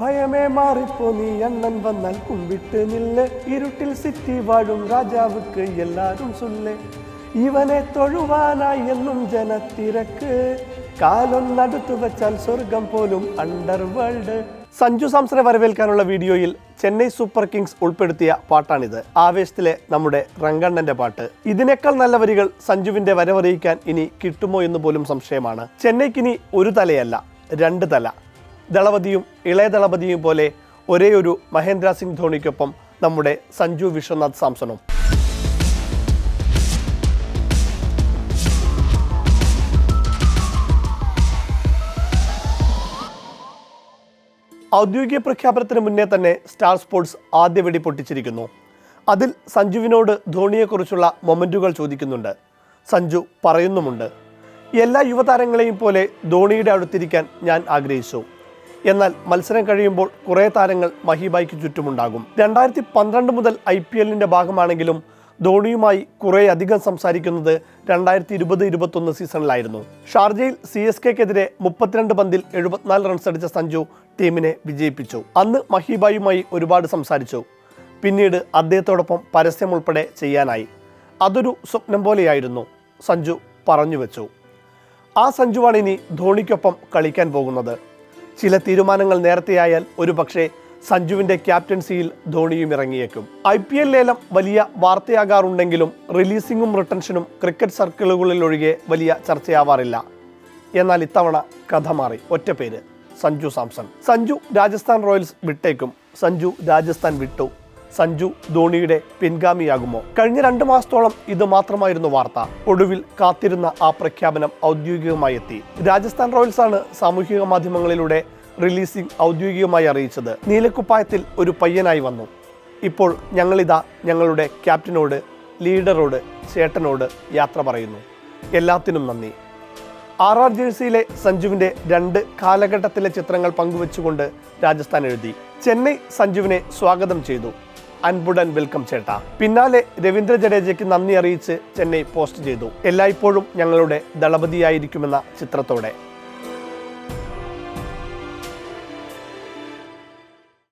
ഭയമേ മാറിപ്പോ നീ അണ്ണൻ വന്നാൽ കുമ്പിട്ട് നില്ല്. ഇരുട്ടിൽ സിറ്റി വാഴും രാജാവുക്ക് എല്ലാരും സുല്ല്. ഇവനെ തൊഴുവാനായി എന്നും ജനത്തിരക്ക്. കാലൊന്നടുത്തു വെച്ചാൽ സ്വർഗം പോലും അണ്ടർ വേൾഡ് സഞ്ജു സാംസനെ വരവേൽക്കാനുള്ള വീഡിയോയിൽ ചെന്നൈ സൂപ്പർ കിങ്സ് ഉൾപ്പെടുത്തിയ പാട്ടാണിത്. ആവേശത്തിലെ നമ്മുടെ റങ്കണ്ണന്റെ പാട്ട്. ഇതിനേക്കാൾ നല്ല വരികൾ സഞ്ജുവിന്റെ വരവറിയിക്കാൻ ഇനി കിട്ടുമോ എന്ന് പോലും സംശയമാണ്. ചെന്നൈക്കിനി ഒരു തലയല്ല രണ്ട് തല. ദളപതിയും ഇളയ ദളപതിയും പോലെ ഒരേ ഒരു മഹേന്ദ്ര സിംഗ് ധോണിക്കൊപ്പം നമ്മുടെ സഞ്ജു വിശ്വനാഥ് സാംസണും. ഔദ്യോഗിക പ്രഖ്യാപനത്തിന് മുന്നേ തന്നെ സ്റ്റാർ സ്പോർട്സ് ആദ്യ വെടി പൊട്ടിച്ചിരിക്കുന്നു. അതിൽ സഞ്ജുവിനോട് ധോണിയെക്കുറിച്ചുള്ള മൊമെന്റുകൾ ചോദിക്കുന്നുണ്ട്. സഞ്ജു പറയുന്നുമുണ്ട് എല്ലാ യുവതാരങ്ങളെയും പോലെ ധോണിയുടെ അടുത്തിരിക്കാൻ ഞാൻ ആഗ്രഹിച്ചു. എന്നാൽ മത്സരം കഴിയുമ്പോൾ കുറേ താരങ്ങൾ മഹീബായ്ക്ക് ചുറ്റുമുണ്ടാകും. രണ്ടായിരത്തി പന്ത്രണ്ട് മുതൽ ഐ പി എല്ലിന്റെ ഭാഗമാണെങ്കിലും ധോണിയുമായി കുറേ അധികം സംസാരിക്കുന്നത് രണ്ടായിരത്തി ഇരുപത് ഇരുപത്തൊന്ന് സീസണിലായിരുന്നു. ഷാർജയിൽ സി എസ് കെക്കെതിരെ മുപ്പത്തിരണ്ട് പന്തിൽ എഴുപത്തിനാല് റൺസ് അടിച്ച സഞ്ജു ടീമിനെ വിജയിപ്പിച്ചു. അന്ന് മഹിബായുമായി ഒരുപാട് സംസാരിച്ചു. പിന്നീട് അദ്ദേഹത്തോടൊപ്പം പരസ്യം ഉൾപ്പെടെ ചെയ്യാനായി. അതൊരു സ്വപ്നം പോലെയായിരുന്നു സഞ്ജു പറഞ്ഞു വെച്ചു. ആ സഞ്ജുവാണ് ഇനി ധോണിക്കൊപ്പം കളിക്കാൻ പോകുന്നത്. ചില തീരുമാനങ്ങൾ നേരത്തെയായാൽ ഒരു പക്ഷേ സഞ്ജുവിന്റെ ക്യാപ്റ്റൻസിയിൽ ധോണിയും ഇറങ്ങിയേക്കും. ഐ പി എൽ ലേലം വലിയ വാർത്തയാകാറുണ്ടെങ്കിലും റിലീസിംഗും റിട്ടൻഷനും ക്രിക്കറ്റ് സർക്കിളുകളിൽ ഒഴികെ വലിയ ചർച്ചയാവാറില്ല. എന്നാൽ ഇത്തവണ കഥ മാറി. ഒറ്റ പേര് സഞ്ജു സാംസൺ. സഞ്ജു രാജസ്ഥാൻ റോയൽസ് വിട്ടേക്കും. സഞ്ജു രാജസ്ഥാൻ വിട്ടു. സഞ്ജു ധോണിയുടെ പിൻഗാമിയാകുമോ? കഴിഞ്ഞ രണ്ട് മാസത്തോളം ഇത് മാത്രമായിരുന്നു വാർത്ത. ഒടുവിൽ കാത്തിരുന്ന ആ പ്രഖ്യാപനം ഔദ്യോഗികമായി എത്തി. രാജസ്ഥാൻ റോയൽസ് ആണ് സാമൂഹിക മാധ്യമങ്ങളിലൂടെ റിലീസിംഗ് ഔദ്യോഗികമായി അറിയിച്ചത്. നീലക്കുപ്പായത്തിൽ ഒരു പയ്യനായി വന്നു. ഇപ്പോൾ ഞങ്ങളിതാ ഞങ്ങളുടെ ക്യാപ്റ്റനോട് ലീഡറോട് ചേട്ടനോട് യാത്ര പറയുന്നു. എല്ലാത്തിനും നന്ദി. ആർ ആർ ജേഴ്സിയിലെ സഞ്ജുവിന്റെ രണ്ട് കാലഘട്ടത്തിലെ ചിത്രങ്ങൾ പങ്കുവച്ചുകൊണ്ട് രാജസ്ഥാൻ എഴുതി. ചെന്നൈ സഞ്ജുവിനെ സ്വാഗതം ചെയ്തു. അൻപുടൻ വെൽക്കം ചേട്ടാ. പിന്നാലെ രവീന്ദ്ര ജഡേജയ്ക്ക് നന്ദി അറിയിച്ച് ചെന്നൈ പോസ്റ്റ് ചെയ്തു. എല്ലായ്പ്പോഴും ഞങ്ങളുടെ ദളപതിയായിരിക്കുമെന്ന ചിത്രത്തോടെ.